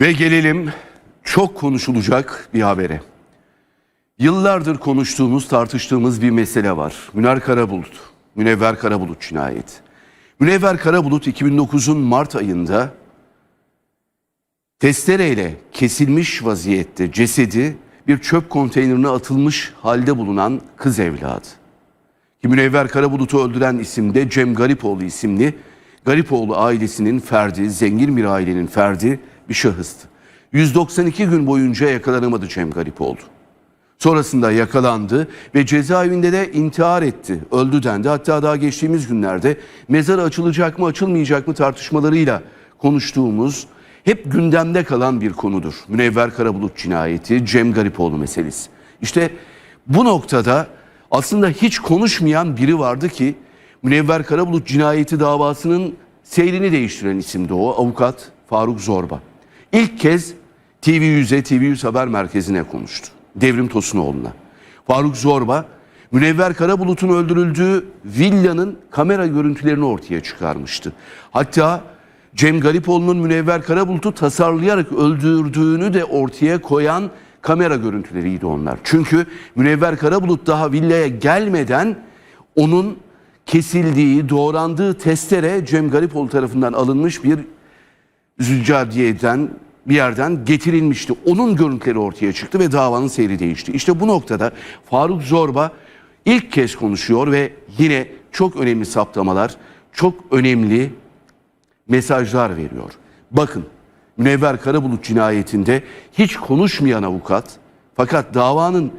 Ve gelelim çok konuşulacak bir habere. Yıllardır konuştuğumuz, tartıştığımız bir mesele var. Müner Karabulut, Münevver Karabulut cinayeti. Münevver Karabulut 2009'un Mart ayında testereyle kesilmiş vaziyette cesedi bir çöp konteynerine atılmış halde bulunan kız evladı. Ki Münevver Karabulut'u öldüren isim de Cem Garipoğlu isimli Garipoğlu ailesinin ferdi, zengin bir ailenin ferdi bir şahıstı. 192 gün boyunca yakalanamadı Cem Garipoğlu. Sonrasında yakalandı ve cezaevinde de intihar etti, öldü dendi. Hatta daha geçtiğimiz günlerde mezarı açılacak mı açılmayacak mı tartışmalarıyla konuştuğumuz hep gündemde kalan bir konudur. Münevver Karabulut cinayeti, Cem Garipoğlu meselesi. İşte bu noktada aslında hiç konuşmayan biri vardı ki Münevver Karabulut cinayeti davasının seyrini değiştiren isimdi o avukat Faruk Zorba. İlk kez TV100'e TV100 Haber Merkezi'ne konuştu. Devrim Tosunoğlu'na. Faruk Zorba Münevver Karabulut'un öldürüldüğü villanın kamera görüntülerini ortaya çıkarmıştı. Hatta Cem Garipoğlu'nun Münevver Karabulut'u tasarlayarak öldürdüğünü de ortaya koyan kamera görüntüleriydi onlar. Çünkü Münevver Karabulut daha villaya gelmeden onun kesildiği, doğrandığı testere Cem Garipoğlu tarafından alınmış bir Züccadiye'den bir yerden getirilmişti. Onun görüntüleri ortaya çıktı ve davanın seyri değişti. İşte bu noktada Faruk Zorba ilk kez konuşuyor ve yine çok önemli saptamalar, çok önemli mesajlar veriyor. Bakın Münevver Karabulut cinayetinde hiç konuşmayan avukat fakat davanın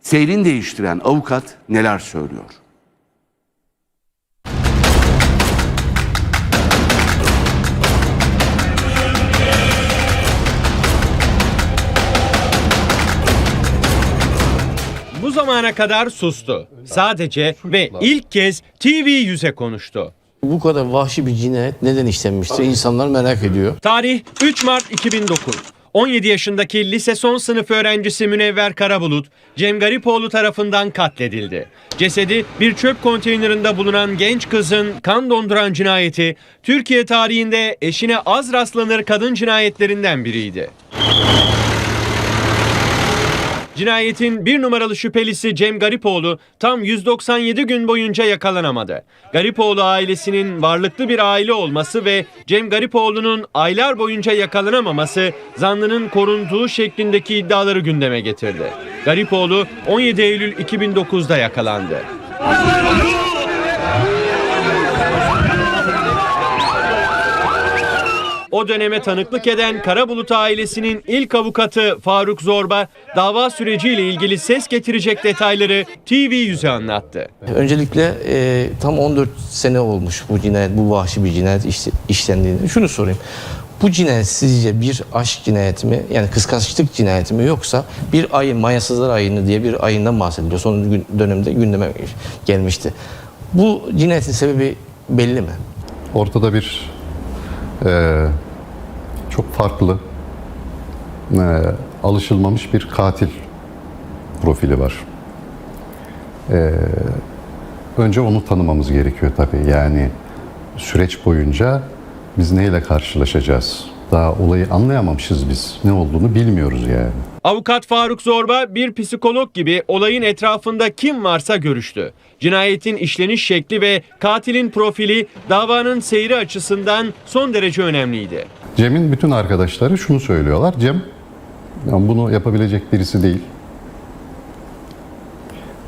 seyrini değiştiren avukat neler söylüyor? Zamana kadar sustu. Sadece ve ilk kez TV yüze konuştu. Bu kadar vahşi bir cinayet neden işlenmiştir? İnsanlar merak ediyor. Tarih 3 Mart 2009. 17 yaşındaki lise son sınıf öğrencisi Münevver Karabulut, Cem Garipoğlu tarafından katledildi. Cesedi bir çöp konteynerinde bulunan genç kızın kan donduran cinayeti, Türkiye tarihinde eşine az rastlanır kadın cinayetlerinden biriydi. Cinayetin bir numaralı şüphelisi Cem Garipoğlu tam 197 gün boyunca yakalanamadı. Garipoğlu ailesinin varlıklı bir aile olması ve Cem Garipoğlu'nun aylar boyunca yakalanamaması zanlının korunduğu şeklindeki iddiaları gündeme getirdi. Garipoğlu 17 Eylül 2009'da yakalandı. O döneme tanıklık eden Karabulut ailesinin ilk avukatı Faruk Zorba dava süreciyle ilgili ses getirecek detayları TV100'e anlattı. Öncelikle e, tam 14 sene olmuş bu cinayet, bu vahşi bir cinayet iş, işlendiğinde. Şunu sorayım. Bu cinayet sizce bir aşk cinayeti mi, yani kıskançlık cinayeti mi yoksa bir ayın, mayasızlar ayını diye bir ayından bahsediliyor. Son gün- dönemde gündeme gelmişti. Bu cinayetin sebebi belli mi? Ortada bir e, çok farklı, e, alışılmamış bir katil profili var. E, önce onu tanımamız gerekiyor tabii. Yani süreç boyunca biz neyle karşılaşacağız? Daha olayı anlayamamışız biz. Ne olduğunu bilmiyoruz yani. Avukat Faruk Zorba bir psikolog gibi olayın etrafında kim varsa görüştü. Cinayetin işleniş şekli ve katilin profili davanın seyri açısından son derece önemliydi. Cem'in bütün arkadaşları şunu söylüyorlar. Cem yani bunu yapabilecek birisi değil.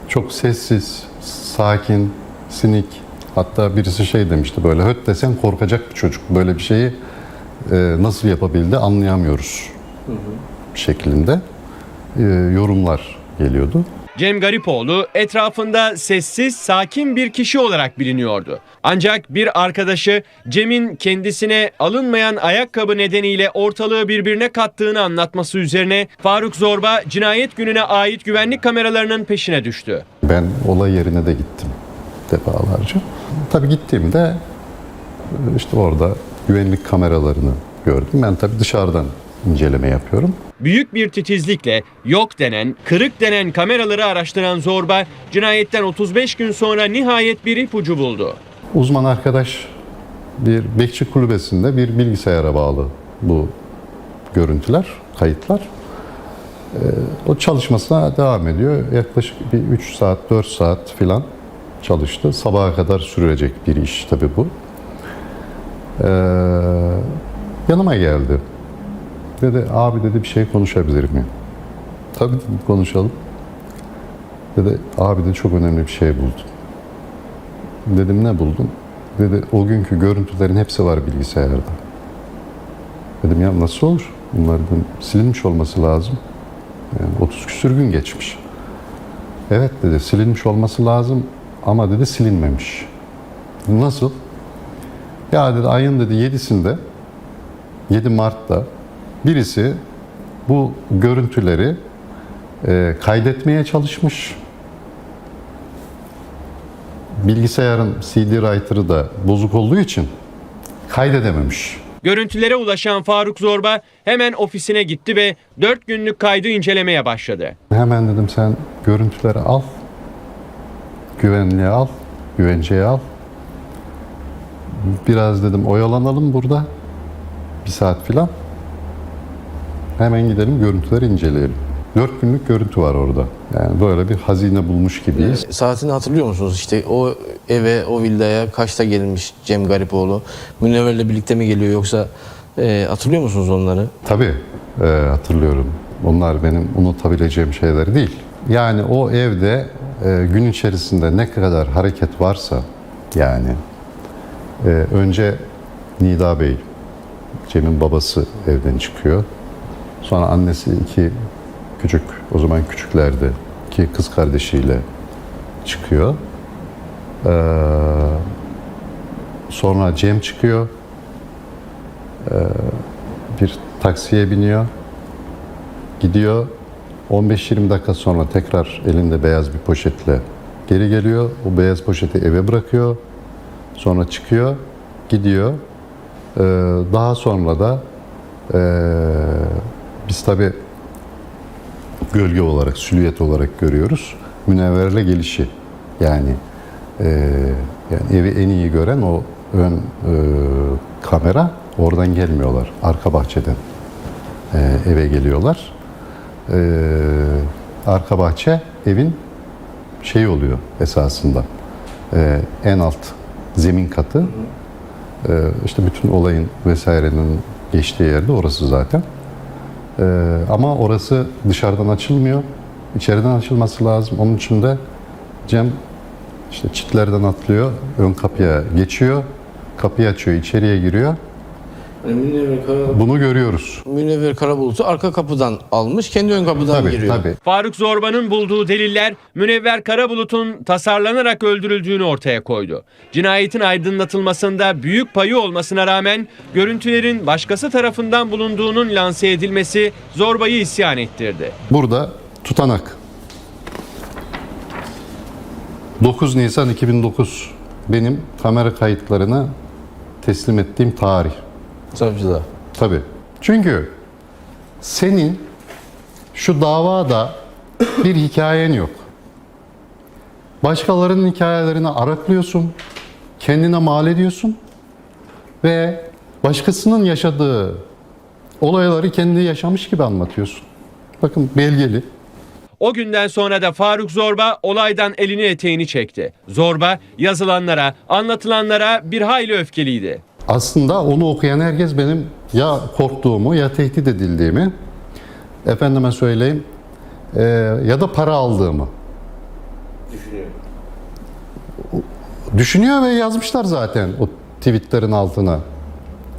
Çok sessiz, sakin, sinik. Hatta birisi şey demişti böyle höt desen korkacak bir çocuk. Böyle bir şeyi e, nasıl yapabildi anlayamıyoruz şeklinde e, yorumlar geliyordu. Cem Garipoğlu etrafında sessiz, sakin bir kişi olarak biliniyordu. Ancak bir arkadaşı Cem'in kendisine alınmayan ayakkabı nedeniyle ortalığı birbirine kattığını anlatması üzerine Faruk Zorba cinayet gününe ait güvenlik kameralarının peşine düştü. Ben olay yerine de gittim defalarca. Tabii gittiğimde e, işte orada güvenlik kameralarını gördüm. Ben tabii dışarıdan inceleme yapıyorum. Büyük bir titizlikle yok denen, kırık denen kameraları araştıran Zorba cinayetten 35 gün sonra nihayet bir ipucu buldu. Uzman arkadaş bir bekçi kulübesinde bir bilgisayara bağlı bu görüntüler, kayıtlar. Ee, o çalışmasına devam ediyor. Yaklaşık bir 3 saat, 4 saat filan çalıştı. Sabaha kadar sürecek bir iş tabii bu. Ee, yanıma geldi. Dedi abi dedi bir şey konuşabilir miyim? Tabii dedim konuşalım. Dedi abi de çok önemli bir şey buldum. Dedim ne buldun? Dedi o günkü görüntülerin hepsi var bilgisayarda. Dedim ya nasıl olur? Bunlar dedim, silinmiş olması lazım. Yani 30 küsür gün geçmiş. Evet dedi silinmiş olması lazım ama dedi silinmemiş. Nasıl? Ya dedi ayın dedi 7'sinde 7 Mart'ta birisi bu görüntüleri e, kaydetmeye çalışmış. Bilgisayarın CD writer'ı da bozuk olduğu için kaydedememiş. Görüntülere ulaşan Faruk Zorba hemen ofisine gitti ve 4 günlük kaydı incelemeye başladı. Hemen dedim sen görüntüleri al. Güvenliğe al. Güvenceye al. Biraz dedim oyalanalım burada. Bir saat filan. Hemen gidelim görüntüleri inceleyelim. Dört günlük görüntü var orada. Yani böyle bir hazine bulmuş gibiyiz. Saatini hatırlıyor musunuz? İşte o eve, o villaya kaçta gelmiş Cem Garipoğlu? Münevver'le birlikte mi geliyor yoksa e, hatırlıyor musunuz onları? Tabii e, hatırlıyorum. Onlar benim unutabileceğim şeyler değil. Yani o evde e, gün içerisinde ne kadar hareket varsa yani e, önce Nida Bey, Cem'in babası evden çıkıyor. Sonra annesi iki küçük, o zaman küçüklerdi, iki kız kardeşiyle çıkıyor. Ee, sonra Cem çıkıyor. bir taksiye biniyor. Gidiyor. 15-20 dakika sonra tekrar elinde beyaz bir poşetle geri geliyor. O beyaz poşeti eve bırakıyor. Sonra çıkıyor, gidiyor. Ee, daha sonra da ee, biz tabi gölge olarak, silüet olarak görüyoruz. Münevverle gelişi. Yani ee, yani evi en iyi gören o ön ee, kamera oradan gelmiyorlar. Arka bahçeden ee, eve geliyorlar. Ee, arka bahçe evin şey oluyor esasında. Ee, en alt zemin katı. Ee, işte bütün olayın vesairenin geçtiği yerde orası zaten. Ee, ama orası dışarıdan açılmıyor. İçeriden açılması lazım. Onun için de Cem işte çitlerden atlıyor, ön kapıya geçiyor, kapıyı açıyor, içeriye giriyor. Bunu görüyoruz. Münevver Karabulut'u arka kapıdan almış, kendi ön kapıdan Tabii, giriyor. tabii. Faruk Zorba'nın bulduğu deliller Münevver Karabulut'un tasarlanarak öldürüldüğünü ortaya koydu. Cinayetin aydınlatılmasında büyük payı olmasına rağmen görüntülerin başkası tarafından bulunduğunun lanse edilmesi Zorba'yı isyan ettirdi. Burada tutanak. 9 Nisan 2009 benim kamera kayıtlarını teslim ettiğim tarih. Savcılığa. Tabii. Çünkü senin şu davada bir hikayen yok. Başkalarının hikayelerini araklıyorsun, kendine mal ediyorsun ve başkasının yaşadığı olayları kendi yaşamış gibi anlatıyorsun. Bakın belgeli. O günden sonra da Faruk Zorba olaydan elini eteğini çekti. Zorba yazılanlara, anlatılanlara bir hayli öfkeliydi. Aslında onu okuyan herkes benim ya korktuğumu ya tehdit edildiğimi efendime söyleyeyim eee, ya da para aldığımı düşünüyor. Düşünüyor ve yazmışlar zaten o tweetlerin altına.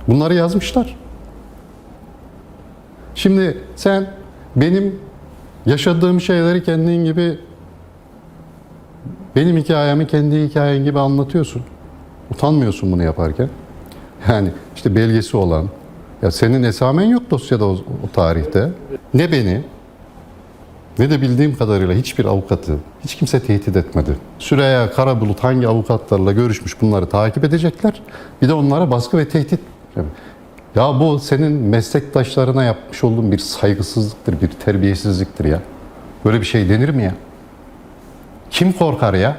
Bunları yazmışlar. Şimdi sen benim yaşadığım şeyleri kendin gibi benim hikayemi kendi hikayen gibi anlatıyorsun. Utanmıyorsun bunu yaparken. Yani işte belgesi olan, ya senin esamen yok dosyada o, o tarihte. Ne beni, ne de bildiğim kadarıyla hiçbir avukatı, hiç kimse tehdit etmedi. Süreyya Karabulut hangi avukatlarla görüşmüş bunları takip edecekler. Bir de onlara baskı ve tehdit. Ya bu senin meslektaşlarına yapmış olduğun bir saygısızlıktır, bir terbiyesizliktir ya. Böyle bir şey denir mi ya? Kim korkar ya?